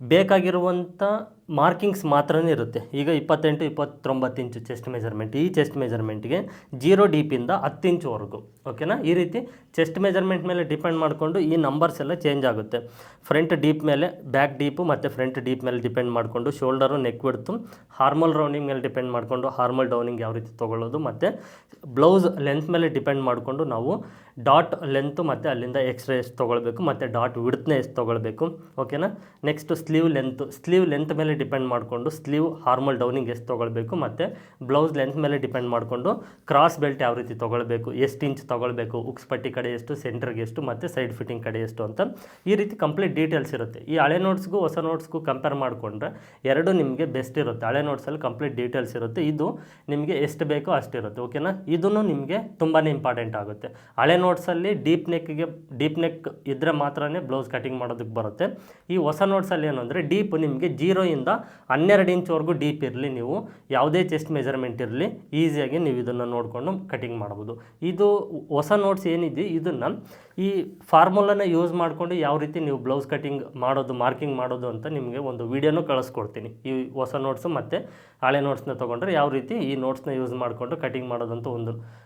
ಬೇಕಾಗಿರುವಂಥ ಮಾರ್ಕಿಂಗ್ಸ್ ಮಾತ್ರನೇ ಇರುತ್ತೆ. ಈಗ ಇಪ್ಪತ್ತೆಂಟು, ಇಪ್ಪತ್ತೊಂಬತ್ತು ಇಂಚು ಚೆಸ್ಟ್ ಮೆಜರ್ಮೆಂಟ್ ಈ ಚೆಸ್ಟ್ ಮೆಜರ್ಮೆಂಟ್ಗೆ ಜೀರೋ ಡೀಪಿಂದ ಹತ್ತು ಇಂಚುವರೆಗೂ ಓಕೆನಾ ಈ ರೀತಿ ಚೆಸ್ಟ್ ಮೆಜರ್ಮೆಂಟ್ ಮೇಲೆ ಡಿಪೆಂಡ್ ಮಾಡಿಕೊಂಡು ಈ ನಂಬರ್ಸ್ ಎಲ್ಲ ಚೇಂಜ್ ಆಗುತ್ತೆ. ಫ್ರಂಟ್ ಡೀಪ್ ಮೇಲೆ ಬ್ಯಾಕ್ ಡೀಪು ಮತ್ತು ಫ್ರಂಟ್ ಡೀಪ್ ಮೇಲೆ ಡಿಪೆಂಡ್ ಮಾಡಿಕೊಂಡು shoulder neck width armhole rounding ಮೇಲೆ ಡಿಪೆಂಡ್ ಮಾಡಿಕೊಂಡು ಹಾರ್ಮಲ್ ಡೌನಿಂಗ್ ಯಾವ ರೀತಿ ತೊಗೊಳ್ಳೋದು ಮತ್ತು ಬ್ಲೌಸ್ ಲೆಂತ್ ಮೇಲೆ ಡಿಪೆಂಡ್ ಮಾಡಿಕೊಂಡು ನಾವು ಡಾಟ್ ಲೆಂತು ಮತ್ತು ಅಲ್ಲಿಂದ ಎಕ್ಸ್ಟ್ರಾ ಎಷ್ಟು ತೊಗೊಳ್ಬೇಕು ಮತ್ತು ಡಾಟ್ ವಿಡ್ತ್ನ ಎಷ್ಟು ತೊಗೊಳ್ಬೇಕು, ಓಕೆನಾ? Next sleeve length sleeve length ಮೇಲೆ ಡಿಪೆಂಡ್ ಮಾಡಿಕೊಂಡು ಸ್ಲೀವ್ ಹಾರ್ಮಲ್ ಡೌನಿಂಗ್ ಎಷ್ಟು ತೊಗೊಳ್ಬೇಕು ಮತ್ತು ಬ್ಲೌಸ್ ಲೆಂತ್ ಮೇಲೆ ಡಿಪೆಂಡ್ ಮಾಡಿಕೊಂಡು ಕ್ರಾಸ್ ಬೆಲ್ಟ್ ಯಾವ ರೀತಿ ತೊಗೊಳ್ಬೇಕು, ಎಷ್ಟು ಇಂಚ್ ತೊಗೊಳ್ಬೇಕು, ಉಕ್ಸ್ ಪಟ್ಟಿ ಕಡೆ ಎಷ್ಟು, ಸೆಂಟ್ರಿಗೆ ಎಷ್ಟು ಮತ್ತು ಸೈಡ್ ಫಿಟ್ಟಿಂಗ್ ಕಡೆ ಎಷ್ಟು ಅಂತ ಈ ರೀತಿ ಕಂಪ್ಲೀಟ್ ಡೀಟೇಲ್ಸ್ ಇರುತ್ತೆ. ಈ ಹಳೆ ನೋಟ್ಸ್ಗೂ ಹೊಸ ನೋಟ್ಸ್ಗೂ ಕಂಪೇರ್ ಮಾಡಿಕೊಂಡ್ರೆ ಎರಡು ನಿಮಗೆ ಬೆಸ್ಟ್ ಇರುತ್ತೆ. ಹಳೆ ನೋಟ್ಸಲ್ಲಿ ಕಂಪ್ಲೀಟ್ ಡೀಟೇಲ್ಸ್ ಇರುತ್ತೆ. ಇದು ನಿಮಗೆ ಎಷ್ಟು ಬೇಕೋ ಅಷ್ಟಿರುತ್ತೆ ಓಕೆನಾ? ಇದನ್ನು ನಿಮಗೆ ತುಂಬಾ ಇಂಪಾರ್ಟೆಂಟ್ ಆಗುತ್ತೆ. ಹಳೆ ನೋಟ್ಸಲ್ಲಿ ಡೀಪ್ ನೆಕ್ಗೆ ಡೀಪ್ ನೆಕ್ ಇದ್ದರೆ ಮಾತ್ರನೇ ಬ್ಲೌಸ್ ಕಟಿಂಗ್ ಮಾಡೋದಕ್ಕೆ ಬರುತ್ತೆ. ಈ ಹೊಸ ನೋಟ್ಸಲ್ಲಿ ಏನು ಅಂದರೆ ಡೀಪ್ ನಿಮಗೆ ಜೀರೋಯಿಂದ ಹನ್ನೆರಡು ಇಂಚ್ವರೆಗೂ ಡೀಪ್ ಇರಲಿ ನೀವು. ಯಾವುದೇ ಚೆಸ್ಟ್ ಮೆಜರ್ಮೆಂಟ್ ಇರಲಿ ಈಸಿಯಾಗಿ ನೀವು ಇದನ್ನು ನೋಡಿಕೊಂಡು ಕಟಿಂಗ್ ಮಾಡ್ಬೋದು. ಇದು ಹೊಸ ನೋಟ್ಸ್ ಏನಿದೆ, ಇದನ್ನು ಈ ಫಾರ್ಮುಲಾನ ಯೂಸ್ ಮಾಡಿಕೊಂಡು ಯಾವ ರೀತಿ ನೀವು ಬ್ಲೌಸ್ ಕಟಿಂಗ್ ಮಾಡೋದು ಮಾರ್ಕಿಂಗ್ ಮಾಡೋದು ಅಂತ ನಿಮಗೆ ಒಂದು ವಿಡಿಯೋನೂ ಕಳಿಸ್ಕೊಡ್ತೀನಿ. ಈ ಹೊಸ ನೋಟ್ಸು ಮತ್ತು ಹಳೆ ನೋಟ್ಸ್ನ ತೊಗೊಂಡ್ರೆ ಯಾವ ರೀತಿ ಈ ನೋಟ್ಸ್ನ ಯೂಸ್ ಮಾಡಿಕೊಂಡು ಕಟಿಂಗ್ ಮಾಡೋದಂತ ಒಂದು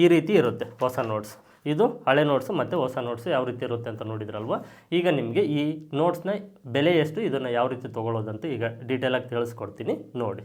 ಈ ರೀತಿ ಇರುತ್ತೆ ಹೊಸ ನೋಟ್ಸ್ ಇದು ಹಳೆ ನೋಟ್ಸು ಮತ್ತು ಹೊಸ ನೋಟ್ಸು ಯಾವ ರೀತಿ ಇರುತ್ತೆ ಅಂತ ನೋಡಿದ್ರಲ್ವ? ಈಗ ನಿಮಗೆ ಈ ನೋಟ್ಸ್ನ ಬೆಲೆ ಎಷ್ಟು, ಇದನ್ನು ಯಾವ ರೀತಿ ತೊಗೊಳ್ಳೋದಂತ ಈಗ ಡೀಟೇಲಾಗಿ ತಿಳಿಸ್ಕೊಡ್ತೀನಿ. ನೋಡಿ.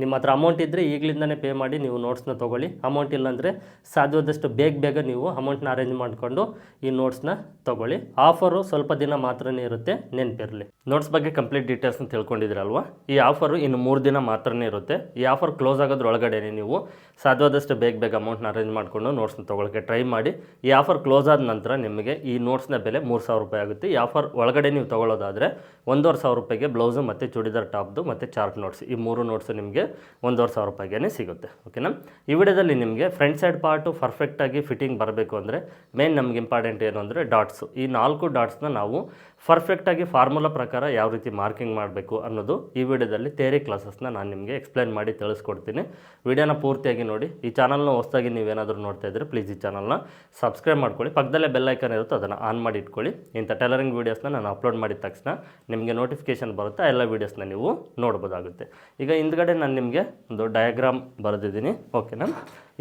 ನಿಮ್ಮ ಹತ್ರ ಅಮೌಂಟ್ ಇದ್ದರೆ ಈಗಲಿಂದನೇ ಪೇ ಮಾಡಿ ನೀವು ನೋಟ್ಸ್ನ ತೊಗೊಳ್ಳಿ. ಅಮೌಂಟ್ ಇಲ್ಲಾಂದರೆ ಸಾಧ್ಯವಾದಷ್ಟು ಬೇಗ ಬೇಗ ನೀವು ಅಮೌಂಟ್ನ ಅರೇಂಜ್ ಮಾಡಿಕೊಂಡು ಈ ನೋಟ್ಸ್ನ ತೊಗೊಳ್ಳಿ. ಆಫರು ಸ್ವಲ್ಪ ದಿನ ಮಾತ್ರನೇ ಇರುತ್ತೆ, ನೆನಪಿರಲಿ. ನೋಟ್ಸ್ ಬಗ್ಗೆ ಕಂಪ್ಲೀಟ್ ಡೀಟೇಲ್ಸ್ನ ತಿಳ್ಕೊಂಡಿದ್ರಲ್ವಾ ಈ ಆಫರು ಇನ್ನು ಮೂರು ದಿನ ಮಾತ್ರನೇ ಇರುತ್ತೆ. ಈ ಆಫರ್ ಕ್ಲೋಸ್ ಆಗೋದ್ರೊಳಗಡೆ ನೀವು ಸಾಧ್ಯವಾದಷ್ಟು ಬೇಗ ಬೇಗ ಅಮೌಂಟ್ನ ಅರೇಂಜ್ ಮಾಡಿಕೊಂಡು ನೋಟ್ಸ್ನ ತೊಗೊಳಕ್ಕೆ ಟ್ರೈ ಮಾಡಿ. ಈ ಆಫರ್ ಕ್ಲೋಸ್ ಆದ ನಂತರ ನಿಮಗೆ ಈ ನೋಟ್ಸ್ನ ಬೆಲೆ ಮೂರು ಸಾವಿರ ರೂಪಾಯಿ ಆಗುತ್ತೆ. ಈ ಆಫರ್ ಒಳಗಡೆ ನೀವು ತೊಗೊಳ್ಳೋದಾದರೆ ಒಂದೂವರೆ ಸಾವಿರ ರೂಪಾಯಿಗೆ ಬ್ಲೌಸು ಮತ್ತು ಚೂಡಿದಾರ್ ಟಾಪ್ದು ಮತ್ತು ಚಾರ್ಟ್ ನೋಟ್ಸ್ ಈ ಮೂರು ನೋಟ್ಸು ನಿಮಗೆ ಒಂದೂವರೆ ಸಾವಿರ ರೂಪಾಯಿಗೆ ಸಿಗುತ್ತೆ ಓಕೆನಾ ಈ ವಿಡಿಯೋದಲ್ಲಿ ನಿಮಗೆ ಫ್ರಂಟ್ ಸೈಡ್ ಪಾರ್ಟು ಪರ್ಫೆಕ್ಟಾಗಿ ಫಿಟ್ಟಿಂಗ್ ಬರಬೇಕು ಅಂದರೆ ಮೇನ್ ನಮ್ಗೆ ಇಂಪಾರ್ಟೆಂಟ್ ಏನು ಅಂದರೆ ಡಾಟ್ಸು ಈ ನಾಲ್ಕು ಡಾಟ್ಸ್ನ ನಾವು ಪರ್ಫೆಕ್ಟಾಗಿ ಫಾರ್ಮುಲಾ ಪ್ರಕಾರ ಯಾವ ರೀತಿ ಮಾರ್ಕಿಂಗ್ ಮಾಡಬೇಕು ಅನ್ನೋದು ಈ ವಿಡಿಯೋದಲ್ಲಿ ಥೇರಿ ಕ್ಲಾಸಸ್ನ ನಾನು ನಿಮಗೆ ಎಕ್ಸ್ಪ್ಲೈನ್ ಮಾಡಿ ತಿಳಿಸ್ಕೊಡ್ತೀನಿ. ವಿಡಿಯೋನ ಪೂರ್ತಿಯಾಗಿ ನೋಡಿ. ಈ ಚಾನಲ್ನ ಹೊಸದಾಗಿ ನೀವೇನಾದರೂ ನೋಡ್ತಾ ಇದ್ದರೆ ಪ್ಲೀಸ್ ಈ ಚಾನಲ್ನ ಸಬ್ಸ್ಕ್ರೈಬ್ ಮಾಡ್ಕೊಳ್ಳಿ. ಪಕ್ಕದಲ್ಲೇ ಬೆಲ್ ಐಕನ್ ಇರುತ್ತೆ, ಅದನ್ನು ಆನ್ ಮಾಡಿ ಇಟ್ಕೊಳ್ಳಿ. ಇಂಥ ಟೈಲರಿಂಗ್ ವೀಡಿಯೋಸ್ನ ನಾನು ಅಪ್ಲೋಡ್ ಮಾಡಿದ ತಕ್ಷಣ ನಿಮಗೆ ನೋಟಿಫಿಕೇಶನ್ ಬರುತ್ತೆ, ಎಲ್ಲ ವೀಡಿಯೋಸ್ನ ನೀವು ನೋಡ್ಬೋದಾಗುತ್ತೆ. ಈಗ ಹಿಂದ್ಗಡೆ ನಾನು ನಿಮಗೆ ಒಂದು ಡಯಾಗ್ರಾಮ್ ಬರೆದಿದ್ದೀನಿ. ಓಕೆನಾ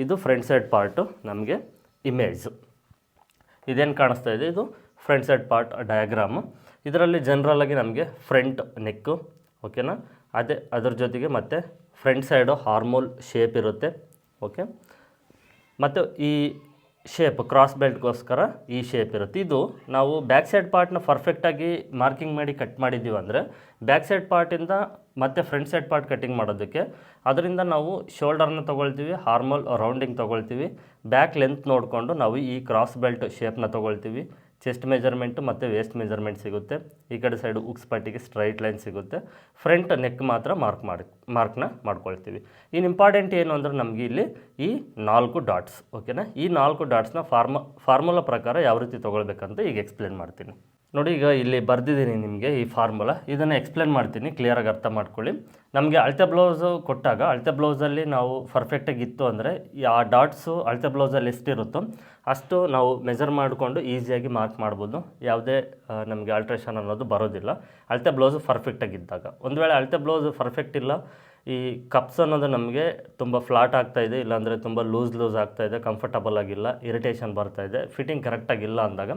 ಇದು ಫ್ರಂಟ್ ಸೈಡ್ ಪಾರ್ಟು ನಮಗೆ ಇಮೇಜ್ ಇದೇನು ಕಾಣಿಸ್ತಾ ಇದೆ? ಇದು ಫ್ರಂಟ್ ಸೈಡ್ ಪಾರ್ಟ್ ಡಯಾಗ್ರಾಮು. ಇದರಲ್ಲಿ ಜನರಲಾಗಿ ನಮಗೆ ಫ್ರಂಟ್ ನೆಕ್ಕು ಓಕೆನಾ ಅದೇ ಅದರ ಜೊತೆಗೆ ಮತ್ತು ಫ್ರಂಟ್ ಸೈಡು ಹಾರ್ಮೋಲ್ ಶೇಪ್ ಇರುತ್ತೆ ಓಕೆ ಮತ್ತು ಈ ಶೇಪ್ ಕ್ರಾಸ್ ಬೆಲ್ಟ್ಗೋಸ್ಕರ ಈ ಶೇಪ್ ಇರುತ್ತೆ. ಇದು ನಾವು ಬ್ಯಾಕ್ ಸೈಡ್ ಪಾರ್ಟ್ನ ಪರ್ಫೆಕ್ಟಾಗಿ ಮಾರ್ಕಿಂಗ್ ಮಾಡಿ ಕಟ್ ಮಾಡಿದ್ದೀವಿ ಅಂದರೆ ಬ್ಯಾಕ್ ಸೈಡ್ ಪಾರ್ಟಿಂದ ಮತ್ತು ಫ್ರಂಟ್ ಸೈಡ್ ಪಾರ್ಟ್ ಕಟ್ಟಿಂಗ್ ಮಾಡೋದಕ್ಕೆ ಅದರಿಂದ ನಾವು ಶೋಲ್ಡರ್ನ ತೊಗೊಳ್ತೀವಿ ಹಾರ್ಮೋಲ್ ರೌಂಡಿಂಗ್ ತೊಗೊಳ್ತೀವಿ ಬ್ಯಾಕ್ ಲೆಂತ್ ನೋಡಿಕೊಂಡು ನಾವು ಈ ಕ್ರಾಸ್ ಬೆಲ್ಟ್ ಶೇಪ್ನ ತೊಗೊಳ್ತೀವಿ. ಚೆಸ್ಟ್ ಮೆಜರ್ಮೆಂಟು ಮತ್ತು ವೇಸ್ಟ್ ಮೆಜರ್ಮೆಂಟ್ ಸಿಗುತ್ತೆ. ಈ ಕಡೆ ಸೈಡು ಉಕ್ಸ್ ಪಟ್ಟಿಗೆ ಸ್ಟ್ರೈಟ್ ಲೈನ್ ಸಿಗುತ್ತೆ. ಫ್ರಂಟ್ ನೆಕ್ ಮಾತ್ರ ಮಾರ್ಕ್ ಮಾಡಿ ಮಾರ್ಕ್ನ ಮಾಡ್ಕೊಳ್ತೀವಿ. ಇನ್ನು ಇಂಪಾರ್ಟೆಂಟ್ ಏನು ಅಂದರೆ ನಮಗೆ ಇಲ್ಲಿ ಈ ನಾಲ್ಕು ಡಾಟ್ಸ್ ಓಕೆನಾ ಈ ನಾಲ್ಕು ಡಾಟ್ಸ್ನ ಫಾರ್ಮ ಫಾರ್ಮುಲಾ ಪ್ರಕಾರ ಯಾವ ರೀತಿ ತೊಗೊಳ್ಬೇಕಂತ ಈಗ ಎಕ್ಸ್ಪ್ಲೇನ್ ಮಾಡ್ತೀನಿ. ನೋಡಿ, ಈಗ ಇಲ್ಲಿ ಬರೆದಿದ್ದೀನಿ ನಿಮಗೆ ಈ ಫಾರ್ಮುಲಾ ಇದನ್ನು ಎಕ್ಸ್ಪ್ಲೇನ್ ಮಾಡ್ತೀನಿ ಕ್ಲಿಯರಾಗಿ ಅರ್ಥ ಮಾಡ್ಕೊಳ್ಳಿ. ನಮಗೆ ಅಳತೆ ಬ್ಲೌಸು ಕೊಟ್ಟಾಗ, ಅಳತೆ ಬ್ಲೌಸಲ್ಲಿ ನಾವು ಪರ್ಫೆಕ್ಟಾಗಿ ಇತ್ತು ಅಂದರೆ ಆ ಡಾಟ್ಸು ಅಳತೆ ಬ್ಲೌಸಲ್ಲಿ ಎಷ್ಟಿರುತ್ತೋ ಅಷ್ಟು ನಾವು ಮೆಜರ್ ಮಾಡಿಕೊಂಡು ಈಸಿಯಾಗಿ ಮಾರ್ಕ್ ಮಾಡ್ಬೋದು. ಯಾವುದೇ ನಮಗೆ ಆಲ್ಟ್ರೇಷನ್ ಅನ್ನೋದು ಬರೋದಿಲ್ಲ. ಅಳತೆ ಬ್ಲೌಸು ಪರ್ಫೆಕ್ಟಾಗಿದ್ದಾಗ ಒಂದು ವೇಳೆ ಅಳತೆ ಬ್ಲೌಸು ಪರ್ಫೆಕ್ಟ್ ಇಲ್ಲ ಈ ಕಪ್ಸ್ ಅನ್ನೋದು ನಮಗೆ ತುಂಬ ಫ್ಲಾಟ್ ಆಗ್ತಾ ಇದೆ, ಇಲ್ಲಾಂದರೆ ತುಂಬ ಲೂಸ್ ಲೂಸ್ ಆಗ್ತಾ ಇದೆ ಕಂಫರ್ಟಬಲ್ ಆಗಿಲ್ಲ ಇರಿಟೇಷನ್ ಇದೆ ಫಿಟ್ಟಿಂಗ್ ಕರೆಕ್ಟಾಗಿಲ್ಲ ಅಂದಾಗ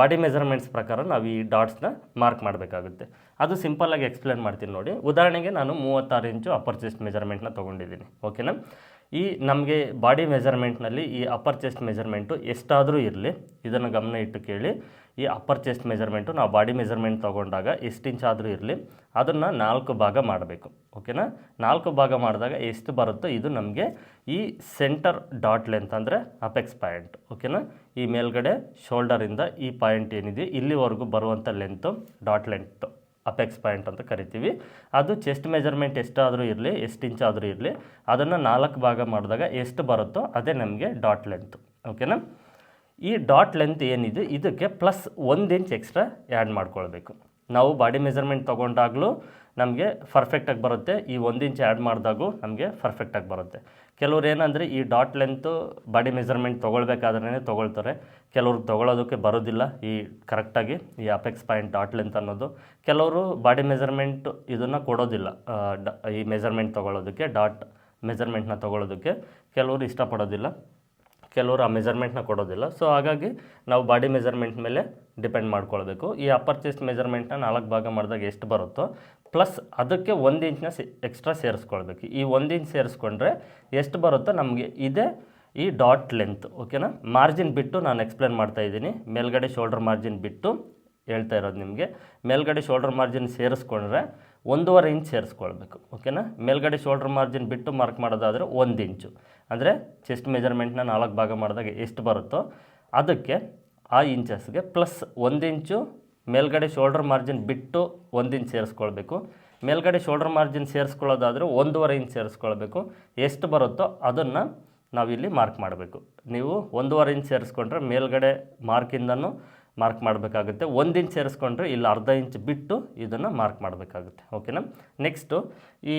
ಬಾಡಿ ಮೆಜರ್ಮೆಂಟ್ಸ್ ಪ್ರಕಾರ ನಾವು ಈ ಡಾಟ್ಸ್ನ ಮಾರ್ಕ್ ಮಾಡಬೇಕಾಗುತ್ತೆ. ಅದು ಸಿಂಪಲ್ಲಾಗಿ ಎಕ್ಸ್ಪ್ಲೇನ್ ಮಾಡ್ತೀನಿ ನೋಡಿ. ಉದಾಹರಣೆಗೆ ನಾನು ಮೂವತ್ತಾರು ಇಂಚು ಅಪ್ಪರ್ ಚೆಸ್ಟ್ ಮೆಜರ್ಮೆಂಟ್ನ ತೊಗೊಂಡಿದ್ದೀನಿ ಓಕೆನಾ ಈ ನಮಗೆ ಬಾಡಿ ಮೆಜರ್ಮೆಂಟ್ನಲ್ಲಿ ಈ ಅಪ್ಪರ್ ಚೆಸ್ಟ್ ಮೆಜರ್ಮೆಂಟು ಎಷ್ಟಾದರೂ ಇರಲಿ, ಇದನ್ನು ಗಮನ ಇಟ್ಟು ಕೇಳಿ ಈ ಅಪ್ಪರ್ ಚೆಸ್ಟ್ ಮೆಜರ್ಮೆಂಟು ನಾವು ಬಾಡಿ ಮೆಜರ್ಮೆಂಟ್ ತೊಗೊಂಡಾಗ ಎಷ್ಟು ಇಂಚ್ ಆದರೂ ಇರಲಿ, ಅದನ್ನು ನಾಲ್ಕು ಭಾಗ ಮಾಡಬೇಕು ಓಕೆನಾ ನಾಲ್ಕು ಭಾಗ ಮಾಡಿದಾಗ ಎಷ್ಟು ಬರುತ್ತೋ ಇದು ನಮಗೆ ಈ ಸೆಂಟರ್ ಡಾಟ್ ಲೆಂತ್ ಅಂದರೆ ಅಪೆಕ್ಸ್ ಪಾಯಿಂಟ್ ಓಕೆನಾ ಈ ಮೇಲ್ಗಡೆ ಶೋಲ್ಡರಿಂದ ಈ ಪಾಯಿಂಟ್ ಏನಿದೆ, ಇಲ್ಲಿವರೆಗೂ ಬರುವಂಥ length dot length apex point ಅಂತ ಕರಿತೀವಿ. ಅದು ಚೆಸ್ಟ್ ಮೆಜರ್ಮೆಂಟ್ ಎಷ್ಟಾದರೂ ಇರಲಿ, ಎಷ್ಟು ಇಂಚ್ ಆದರೂ ಇರಲಿ, ಅದನ್ನು ನಾಲ್ಕು ಭಾಗ ಮಾಡಿದಾಗ ಎಷ್ಟು ಬರುತ್ತೋ ಅದೇ ನಮಗೆ ಡಾಟ್ ಲೆಂತ್ ಓಕೆನಾ ಈ ಡಾಟ್ ಲೆಂತ್ ಏನಿದೆ, ಇದಕ್ಕೆ ಪ್ಲಸ್ ಒಂದು ಇಂಚ್ ಎಕ್ಸ್ಟ್ರಾ ಆ್ಯಡ್ ಮಾಡ್ಕೊಳ್ಬೇಕು. ನಾವು ಬಾಡಿ ಮೆಜರ್ಮೆಂಟ್ ತೊಗೊಂಡಾಗಲೂ ನಮಗೆ ಪರ್ಫೆಕ್ಟಾಗಿ ಬರುತ್ತೆ. ಈ ಒಂದು ಇಂಚ್ ಆ್ಯಡ್ ಮಾಡಿದಾಗೂ ನಮಗೆ ಪರ್ಫೆಕ್ಟಾಗಿ ಬರುತ್ತೆ. ಕೆಲವ್ರು ಏನಂದರೆ, ಈ ಡಾಟ್ ಲೆಂತು ಬಾಡಿ ಮೆಜರ್ಮೆಂಟ್ ತೊಗೊಳ್ಬೇಕಾದ್ರೇ ತೊಗೊಳ್ತಾರೆ. ಕೆಲವ್ರು ತೊಗೊಳೋದಕ್ಕೆ ಬರೋದಿಲ್ಲ ಈ ಕರೆಕ್ಟಾಗಿ ಈ ಅಪೆಕ್ಸ್ ಪಾಯಿಂಟ್ ಡಾಟ್ ಲೆಂತ್ ಅನ್ನೋದು. ಕೆಲವರು ಬಾಡಿ ಮೆಜರ್ಮೆಂಟ್ ಇದನ್ನು ಕೊಡೋದಿಲ್ಲ. ಈ ಮೆಜರ್ಮೆಂಟ್ ತೊಗೊಳೋದಕ್ಕೆ, ಡಾಟ್ ಮೆಜರ್ಮೆಂಟ್ನ ತೊಗೊಳೋದಕ್ಕೆ. ಕೆಲವರು ಇಷ್ಟಪಡೋದಿಲ್ಲ. ಕೆಲವರು ಆ ಮೆಜರ್ಮೆಂಟ್ನ ಕೊಡೋದಿಲ್ಲ. ಸೊ ಹಾಗಾಗಿ ನಾವು ಬಾಡಿ ಮೆಜರ್ಮೆಂಟ್ ಮೇಲೆ ಡಿಪೆಂಡ್ ಮಾಡ್ಕೊಳ್ಬೇಕು. ಈ ಅಪ್ಪರ್ ಚೆಸ್ಟ್ ಮೆಜರ್ಮೆಂಟ್ನ ನಾಲ್ಕು ಭಾಗ ಮಾಡಿದಾಗ ಎಷ್ಟು ಬರುತ್ತೋ ಪ್ಲಸ್ ಅದಕ್ಕೆ ಒಂದು ಇಂಚನ್ನ ಎಕ್ಸ್ಟ್ರಾ ಸೇರಿಸ್ಕೊಳ್ಬೇಕು. ಈ ಒಂದು ಇಂಚ್ ಸೇರಿಸ್ಕೊಂಡ್ರೆ ಎಷ್ಟು ಬರುತ್ತೋ ನಮಗೆ ಇದೇ ಈ ಡಾಟ್ ಲೆಂತ್ ಓಕೆನಾ ಮಾರ್ಜಿನ್ ಬಿಟ್ಟು ನಾನು ಎಕ್ಸ್ಪ್ಲೇನ್ ಮಾಡ್ತಾ ಇದ್ದೀನಿ. ಮೇಲ್ಗಡೆ ಶೋಲ್ಡರ್ ಮಾರ್ಜಿನ್ ಬಿಟ್ಟು ಹೇಳ್ತಾ ಇರೋದು ನಿಮಗೆ. ಮೇಲ್ಗಡೆ ಶೋಲ್ಡರ್ ಮಾರ್ಜಿನ್ ಸೇರಿಸ್ಕೊಂಡ್ರೆ ಒಂದೂವರೆ ಇಂಚ್ ಸೇರಿಸ್ಕೊಳ್ಬೇಕು ಓಕೆನಾ ಮೇಲ್ಗಡೆ ಶೋಲ್ಡರ್ ಮಾರ್ಜಿನ್ ಬಿಟ್ಟು ಮಾರ್ಕ್ ಮಾಡೋದಾದರೆ ಒಂದು ಇಂಚು ಅಂದರೆ ಚೆಸ್ಟ್ ಮೆಜರ್ಮೆಂಟ್ನ ನಾಲ್ಕು ಭಾಗ ಮಾಡಿದಾಗ ಎಷ್ಟು ಬರುತ್ತೋ ಅದಕ್ಕೆ ಆ ಇಂಚಸ್ಗೆ ಪ್ಲಸ್ ಒಂದು ಇಂಚು ಮೇಲ್ಗಡೆ ಶೋಲ್ಡರ್ ಮಾರ್ಜಿನ್ ಬಿಟ್ಟು ಒಂದು ಇಂಚ್ ಸೇರಿಸ್ಕೊಳ್ಬೇಕು. ಮೇಲ್ಗಡೆ ಶೋಲ್ಡರ್ ಮಾರ್ಜಿನ್ ಸೇರಿಸ್ಕೊಳ್ಳೋದಾದರೆ ಒಂದೂವರೆ ಇಂಚ್ ಸೇರಿಸ್ಕೊಳ್ಬೇಕು. ಎಷ್ಟು ಬರುತ್ತೋ ಅದನ್ನು ನಾವಿಲ್ಲಿ ಮಾರ್ಕ್ ಮಾಡಬೇಕು. ನೀವು ಒಂದೂವರೆ ಇಂಚ್ ಸೇರಿಸ್ಕೊಂಡ್ರೆ ಮೇಲ್ಗಡೆ ಮಾರ್ಕಿಂದನೂ ಮಾರ್ಕ್ ಮಾಡಬೇಕಾಗುತ್ತೆ. ಒಂದು ಇಂಚ್ ಸೇರಿಸ್ಕೊಂಡ್ರೆ ಇಲ್ಲಿ ಅರ್ಧ ಇಂಚ್ ಬಿಟ್ಟು ಇದನ್ನು ಮಾರ್ಕ್ ಮಾಡಬೇಕಾಗುತ್ತೆ. ಓಕೆನಾ? ನೆಕ್ಸ್ಟು ಈ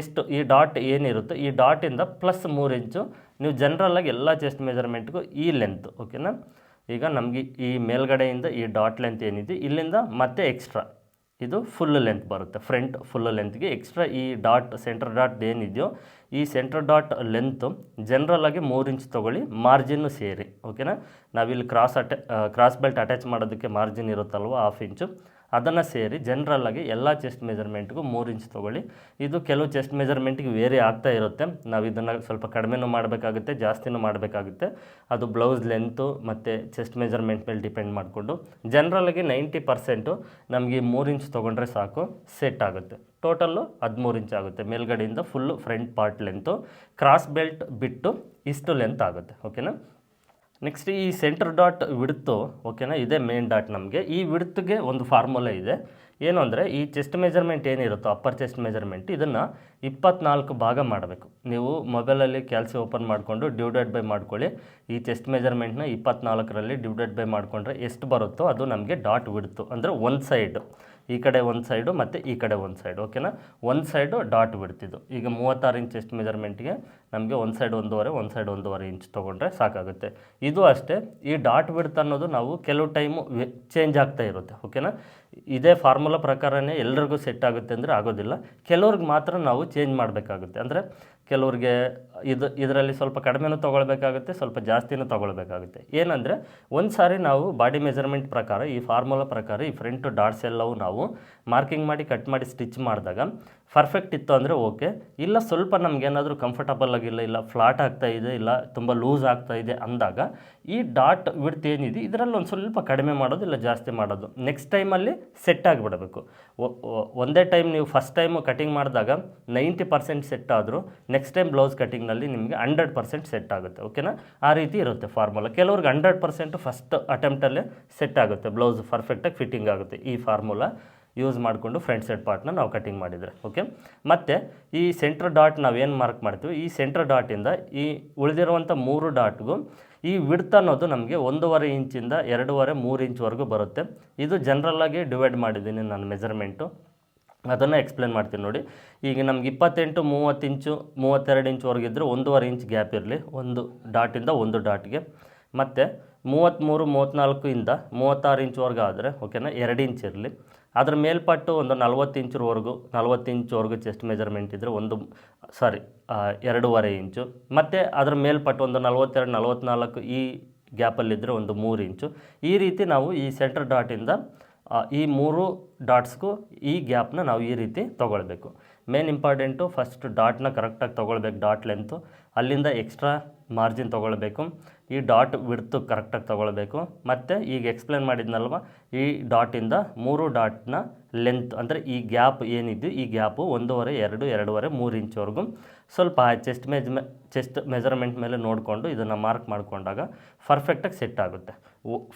ಎಷ್ಟು, ಈ ಡಾಟ್ ಏನಿರುತ್ತೋ, ಈ ಡಾಟಿಂದ ಪ್ಲಸ್ ಮೂರು ಇಂಚು ನೀವು ಜನರಲ್ಲಾಗಿ ಎಲ್ಲ ಚೆಸ್ಟ್ ಮೆಜರ್ಮೆಂಟ್ಗೂ ಈ ಲೆಂತ್ ಓಕೆನಾ? ಈಗ ನಮಗೆ ಈ ಮೇಲ್ಗಡೆಯಿಂದ ಈ ಡಾಟ್ ಲೆಂತ್ ಏನಿದೆ, ಇಲ್ಲಿಂದ ಮತ್ತೆ ಎಕ್ಸ್ಟ್ರಾ ಇದು ಫುಲ್ ಲೆಂತ್ ಬರುತ್ತೆ. ಫ್ರಂಟ್ ಫುಲ್ ಲೆಂತ್ಗೆ ಎಕ್ಸ್ಟ್ರಾ ಈ ಡಾಟ್ ಸೆಂಟರ್ ಡಾಟ್ ಏನಿದೆಯೋ ಈ ಸೆಂಟರ್ ಡಾಟ್ ಲೆಂತು ಆಗಿ ಮೂರು ಇಂಚ್ ತೊಗೊಳ್ಳಿ ಮಾರ್ಜಿನ್ನು ಸೇರಿ ಓಕೆನಾ ನಾವಿಲ್ಲಿ ಕ್ರಾಸ್ ಅಟ್ಯಾ ಕ್ರಾಸ್ ಬೆಲ್ಟ್ ಅಟ್ಯಾಚ್ ಮಾಡೋದಕ್ಕೆ ಮಾರ್ಜಿನ್ ಇರುತ್ತಲ್ವ ಹಾಫ್ ಇಂಚು ಅದನ್ನು ಸೇರಿ ಜನ್ರಲಾಗಿ ಎಲ್ಲ ಚೆಸ್ಟ್ ಮೆಜರ್ಮೆಂಟ್ಗೂ ಮೂರು ಇಂಚ್ ತೊಗೊಳ್ಳಿ. ಇದು ಕೆಲವು ಚೆಸ್ಟ್ ಮೆಜರ್ಮೆಂಟ್ಗೆ ವೇರಿ ಆಗ್ತಾ ಇರುತ್ತೆ. ನಾವು ಇದನ್ನು ಸ್ವಲ್ಪ ಕಡಿಮೆನೂ ಮಾಡಬೇಕಾಗುತ್ತೆ, ಜಾಸ್ತಿನೂ ಮಾಡಬೇಕಾಗುತ್ತೆ. ಅದು ಬ್ಲೌಸ್ ಲೆಂತು ಮತ್ತು ಚೆಸ್ಟ್ ಮೆಜರ್ಮೆಂಟ್ ಮೇಲೆ ಡಿಪೆಂಡ್ ಮಾಡಿಕೊಂಡು. ಆಗಿ ನೈಂಟಿ ಪರ್ಸೆಂಟು ನಮಗೆ ಮೂರು ಇಂಚ್ ತೊಗೊಂಡ್ರೆ ಸಾಕು ಸೆಟ್ ಆಗುತ್ತೆ. ಟೋಟಲ್ಲು ಹದಿಮೂರು ಇಂಚ್ ಆಗುತ್ತೆ. ಮೇಲ್ಗಡೆಯಿಂದ full front part length cross belt ಬಿಟ್ಟು ಇಷ್ಟು ಲೆಂತ್ ಆಗುತ್ತೆ. ಓಕೆನಾ ನೆಕ್ಸ್ಟ್ ಈ ಸೆಂಟರ್ ಡಾಟ್ ವಿಡ್ತು ಓಕೆನಾ ಇದೆ ಮೇನ್ ಡಾಟ್ ನಮಗೆ. ಈ ವಿಡ್ತ್ಗೆ ಒಂದು ಫಾರ್ಮುಲಾ ಇದೆ. ಏನು ಅಂದರೆ, ಈ ಚೆಸ್ಟ್ ಮೆಜರ್ಮೆಂಟ್ ಏನಿರುತ್ತೋ ಅಪ್ಪರ್ ಚೆಸ್ಟ್ ಮೆಜರ್ಮೆಂಟ್ ಇದನ್ನು ಇಪ್ಪತ್ನಾಲ್ಕು ಭಾಗ ಮಾಡಬೇಕು. ನೀವು ಮೊಬೈಲಲ್ಲಿ ಕ್ಯಾಲ್ಸಿ ಓಪನ್ ಮಾಡಿಕೊಂಡು ಡಿವೈಡೆಡ್ ಬೈ ಮಾಡ್ಕೊಳ್ಳಿ. ಈ ಚೆಸ್ಟ್ ಮೆಜರ್ಮೆಂಟ್ನ ಇಪ್ಪತ್ನಾಲ್ಕರಲ್ಲಿ ಡಿವೈಡೆಡ್ ಬೈ ಮಾಡಿಕೊಂಡ್ರೆ ಎಷ್ಟು ಬರುತ್ತೋ ಅದು ನಮಗೆ ಡಾಟ್ ವಿಡ್ತು ಅಂದರೆ ಒಂದು ಸೈಡ್ ಈ ಕಡೆ ಒಂದು ಸೈಡು ಮತ್ತು ಈ ಕಡೆ ಒಂದು ಸೈಡ್ ಓಕೆನಾ ಒಂದು ಸೈಡು ಡಾಟ್ ಬಿಡ್ತಿದ್ದು. ಈಗ ಮೂವತ್ತಾರು ಇಂಚ್ ಚೆಸ್ಟ್ ಮೆಜರ್ಮೆಂಟ್ಗೆ ನಮಗೆ ಒಂದು ಸೈಡ್ ಒಂದೂವರೆ, ಒಂದು ಸೈಡ್ ಒಂದೂವರೆ ಇಂಚ್ ತೊಗೊಂಡ್ರೆ ಸಾಕಾಗುತ್ತೆ. ಇದು ಅಷ್ಟೇ, ಈ ಡಾಟ್ ಬಿಡ್ತ ಅನ್ನೋದು ನಾವು ಕೆಲವು ಟೈಮು ಚೇಂಜ್ ಆಗ್ತಾ ಇರುತ್ತೆ ಓಕೆನಾ ಇದೇ ಫಾರ್ಮುಲಾ ಪ್ರಕಾರನೇ ಎಲ್ರಿಗೂ ಸೆಟ್ ಆಗುತ್ತೆ ಅಂದರೆ ಆಗೋದಿಲ್ಲ. ಕೆಲವ್ರಿಗೆ ಮಾತ್ರ ನಾವು ಚೇಂಜ್ ಮಾಡಬೇಕಾಗುತ್ತೆ. ಅಂದರೆ ಕೆಲವ್ರಿಗೆ ಇದು, ಇದರಲ್ಲಿ ಸ್ವಲ್ಪ ಕಡಿಮೆನೂ ತೊಗೊಳ್ಬೇಕಾಗುತ್ತೆ, ಸ್ವಲ್ಪ ಜಾಸ್ತಿನೂ ತೊಗೊಳ್ಬೇಕಾಗುತ್ತೆ. ಏನಂದರೆ ಒಂದು ಸಾರಿ ನಾವು ಬಾಡಿ ಮೆಜರ್ಮೆಂಟ್ ಪ್ರಕಾರ, ಈ ಫಾರ್ಮುಲಾ ಪ್ರಕಾರ ಈ ಫ್ರಂಟ್ ಡಾಟ್ಸ್ ಎಲ್ಲವೂ ನಾವು ಮಾರ್ಕಿಂಗ್ ಮಾಡಿ, ಕಟ್ ಮಾಡಿ, ಸ್ಟಿಚ್ ಮಾಡಿದಾಗ ಪರ್ಫೆಕ್ಟ್ ಇತ್ತು ಅಂದರೆ ಓಕೆ ಇಲ್ಲ, ಸ್ವಲ್ಪ ನಮಗೇನಾದರೂ ಕಂಫರ್ಟಬಲ್ ಆಗಿಲ್ಲ ಇಲ್ಲ ಫ್ಲಾಟ್ ಆಗ್ತಾ ಇದೆ, ಇಲ್ಲ, ತುಂಬ ಲೂಸ್ ಆಗ್ತಾ ಇದೆ ಅಂದಾಗ ಈ ಡಾಟ್ ವಿಡ್ತ್ ಏನಿದೆ, ಇದರಲ್ಲಿ ಒಂದು ಸ್ವಲ್ಪ ಕಡಿಮೆ ಮಾಡೋದು ಇಲ್ಲ ಜಾಸ್ತಿ ಮಾಡೋದು. ನೆಕ್ಸ್ಟ್ ಟೈಮಲ್ಲಿ ಸೆಟ್ ಆಗಿಬಿಡಬೇಕು. ಒಂದೇ ಟೈಮ್ ನೀವು ಫಸ್ಟ್ ಟೈಮು ಕಟಿಂಗ್ ಮಾಡಿದಾಗ ನೈಂಟಿ ಪರ್ಸೆಂಟ್ ಸೆಟ್ ಆದರೂ ನೆಕ್ಸ್ಟ್ ಟೈಮ್ ಬ್ಲೌಸ್ ಕಟಿಂಗ್ನಲ್ಲಿ ನಿಮಗೆ ಹಂಡ್ರೆಡ್ ಪರ್ಸೆಂಟ್ ಸೆಟ್ ಆಗುತ್ತೆ ಓಕೆನಾ ಆ ರೀತಿ ಇರುತ್ತೆ ಫಾರ್ಮುಲಾ ಕೆಲವ್ರಿಗೆ ಹಂಡ್ರೆಡ್ ಪರ್ಸೆಂಟ್ ಫಸ್ಟ್ ಅಟೆಂಪ್ಟಲ್ಲೇ ಸೆಟ್ ಆಗುತ್ತೆ ಬ್ಲೌಸ್ ಪರ್ಫೆಕ್ಟಾಗಿ ಫಿಟ್ಟಿಂಗ್ ಆಗುತ್ತೆ ಈ ಫಾರ್ಮುಲಾ ಯೂಸ್ ಮಾಡಿಕೊಂಡು ಫ್ರಂಟ್ ಸೈಡ್ ಪಾರ್ಟ್ನ ನಾವು ಕಟಿಂಗ್ ಮಾಡಿದರೆ ಓಕೆ ಮತ್ತು ಈ ಸೆಂಟ್ರ್ ಡಾಟ್ ನಾವೇನು ಮಾರ್ಕ್ ಮಾಡ್ತೀವಿ? ಈ ಸೆಂಟ್ರ್ ಡಾಟಿಂದ ಈ ಉಳಿದಿರುವಂಥ ಮೂರು ಡಾಟ್ಗೂ ಈ ವಿಡ್ತ್ ಅನ್ನೋದು ನಮಗೆ ಒಂದೂವರೆ ಇಂಚಿಂದ ಎರಡೂವರೆ ಮೂರು ಇಂಚ್ವರೆಗೂ ಬರುತ್ತೆ. ಇದು ಜನರಲ್ಲಾಗಿ ಡಿವೈಡ್ ಮಾಡಿದ್ದೀನಿ ನಾನು ಮೆಜರ್ಮೆಂಟು ಅದನ್ನು ಎಕ್ಸ್ಪ್ಲೇನ್ ಮಾಡ್ತೀನಿ ನೋಡಿ. ಈಗ ನಮ್ಗೆ ಇಪ್ಪತ್ತೆಂಟು, ಮೂವತ್ತು ಇಂಚು ಮೂವತ್ತೆರಡು ಇಂಚ್ವರೆಗೆ ಇದ್ದರೆ ಒಂದೂವರೆ ಇಂಚ್ ಗ್ಯಾಪ್ ಇರಲಿ, ಒಂದು ಡಾಟಿಂದ ಒಂದು ಡಾಟ್ಗೆ ಮತ್ತು ಮೂವತ್ತ್ಮೂರು, ಮೂವತ್ತ್ನಾಲ್ಕು ಇಂದ ಮೂವತ್ತಾರು ಇಂಚ್ವರೆಗೆ ಆದರೆ ಓಕೆನಾ ಎರಡು ಇಂಚ್ ಇರಲಿ. ಅದ್ರ ಮೇಲ್ಪಟ್ಟು ಒಂದು ನಲ್ವತ್ತು ಇಂಚ್ವರೆಗೂ ನಲ್ವತ್ತು ಇಂಚ್ವರೆಗೂ ಚೆಸ್ಟ್ ಮೆಜರ್ಮೆಂಟ್ ಇದ್ದರೆ ಒಂದು ಸಾರಿ ಎರಡೂವರೆ ಇಂಚು. ಮತ್ತು ಅದರ ಮೇಲ್ಪಟ್ಟು ಒಂದು ನಲ್ವತ್ತೆರಡು ನಲ್ವತ್ತ್ನಾಲ್ಕು ಈ ಗ್ಯಾಪಲ್ಲಿದ್ದರೆ ಒಂದು ಮೂರು ಇಂಚು. ಈ ರೀತಿ ನಾವು ಈ ಸೆಂಟರ್ ಡಾಟಿಂದ ಈ ಮೂರು ಡಾಟ್ಸ್ಗೂ ಈ ಗ್ಯಾಪ್ನ ನಾವು ಈ ರೀತಿ ತೊಗೊಳ್ಬೇಕು. ಮೇನ್ ಇಂಪಾರ್ಟೆಂಟು ಫಸ್ಟ್ ಡಾಟ್ನ ಕರೆಕ್ಟಾಗಿ ತೊಗೊಳ್ಬೇಕು ಡಾಟ್ ಲೆಂತು ಅಲ್ಲಿಂದ ಎಕ್ಸ್ಟ್ರಾ ಮಾರ್ಜಿನ್ ತೊಗೊಳ್ಬೇಕು. ಈ ಡಾಟ್ ವಿಡ್ತು ಕರೆಕ್ಟಾಗಿ ತೊಗೊಳ್ಬೇಕು. ಮತ್ತು ಈಗ ಎಕ್ಸ್ಪ್ಲೇನ್ ಮಾಡಿದ್ನಲ್ವ? ಈ ಡಾಟಿಂದ ಮೂರು ಡಾಟ್ನ ಲೆಂತ್ ಅಂದರೆ ಈ ಗ್ಯಾಪ್ ಏನಿದ್ದು? ಈ ಗ್ಯಾಪು ಒಂದೂವರೆ, ಎರಡು, ಎರಡೂವರೆ, ಮೂರು ಇಂಚ್ವರೆಗೂ ಸ್ವಲ್ಪ ಚೆಸ್ಟ್ ಮೆಜ್ ಚೆಸ್ಟ್ ಮೆಜರ್ಮೆಂಟ್ ಮೇಲೆ ನೋಡಿಕೊಂಡು ಇದನ್ನು ಮಾರ್ಕ್ ಮಾಡಿಕೊಂಡಾಗ ಪರ್ಫೆಕ್ಟಾಗಿ ಸೆಟ್ ಆಗುತ್ತೆ.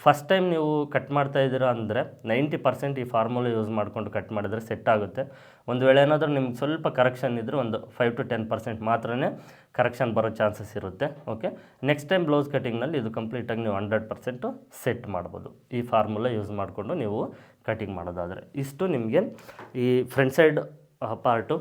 ಫಸ್ಟ್ ಟೈಮ್ ನೀವು ಕಟ್ ಮಾಡ್ತಾ ಇದ್ದೀರಾ ಅಂದರೆ ನೈಂಟಿ ಪರ್ಸೆಂಟ್ ಈ ಫಾರ್ಮುಲಾ ಯೂಸ್ ಮಾಡಿಕೊಂಡು ಕಟ್ ಮಾಡಿದ್ರೆ ಸೆಟ್ ಆಗುತ್ತೆ. ಒಂದು ವೇಳೆ ಏನಾದರೂ ನಿಮ್ಗೆ ಸ್ವಲ್ಪ ಕರೆಕ್ಷನ್ ಇದ್ದರೆ ಒಂದು ಫೈವ್ ಟು ಟೆನ್ ಪರ್ಸೆಂಟ್ ಮಾತ್ರನೇ ಕರೆಕ್ಷನ್ ಬರೋ ಚಾನ್ಸಸ್ ಇರುತ್ತೆ ಓಕೆ ನೆಕ್ಸ್ಟ್ ಟೈಮ್ ಬ್ಲೌಸ್ ಕಟಿಂಗ್ನಲ್ಲಿ ಇದು ಕಂಪ್ಲೀಟಾಗಿ ನೀವು ಹಂಡ್ರೆಡ್ ಪರ್ಸೆಂಟು ಸೆಟ್ ಮಾಡ್ಬೋದು. ಈ ಫಾರ್ಮುಲಾ ಯೂಸ್ ಮಾಡಿಕೊಂಡು ನೀವು ಕಟಿಂಗ್ ಮಾಡೋದಾದರೆ. ಇಷ್ಟು ನಿಮಗೆ ಈ ಫ್ರಂಟ್ ಸೈಡ್ ಪಾರ್ಟು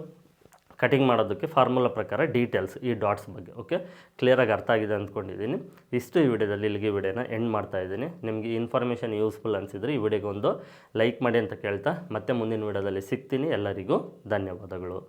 ಕಟಿಂಗ್ ಮಾಡೋದಕ್ಕೆ ಫಾರ್ಮುಲಾ ಪ್ರಕಾರ ಡೀಟೇಲ್ಸ್ ಈ ಡಾಟ್ಸ್ ಬಗ್ಗೆ ಓಕೆ ಕ್ಲಿಯರಾಗಿ ಅರ್ಥ ಆಗಿದೆ ಅಂದ್ಕೊಂಡಿದ್ದೀನಿ. ಇಷ್ಟು ಈ ವಿಡಿಯೋದಲ್ಲಿ ಇಲ್ಲಿಗೆ ವಿಡಿಯೋನ ಎಂಡ್ ಮಾಡ್ತಾ ಇದ್ದೀನಿ. ನಿಮಗೆ ಇನ್ಫಾರ್ಮೇಷನ್ ಯೂಸ್ಫುಲ್ ಅನಿಸಿದರೆ ಈ ವಿಡಿಯೋಗೆ ಒಂದು ಲೈಕ್ ಮಾಡಿ ಅಂತ ಕೇಳ್ತಾ, ಮತ್ತೆ ಮುಂದಿನ ವಿಡಿಯೋದಲ್ಲಿ ಸಿಗ್ತೀನಿ. ಎಲ್ಲರಿಗೂ ಧನ್ಯವಾದಗಳು.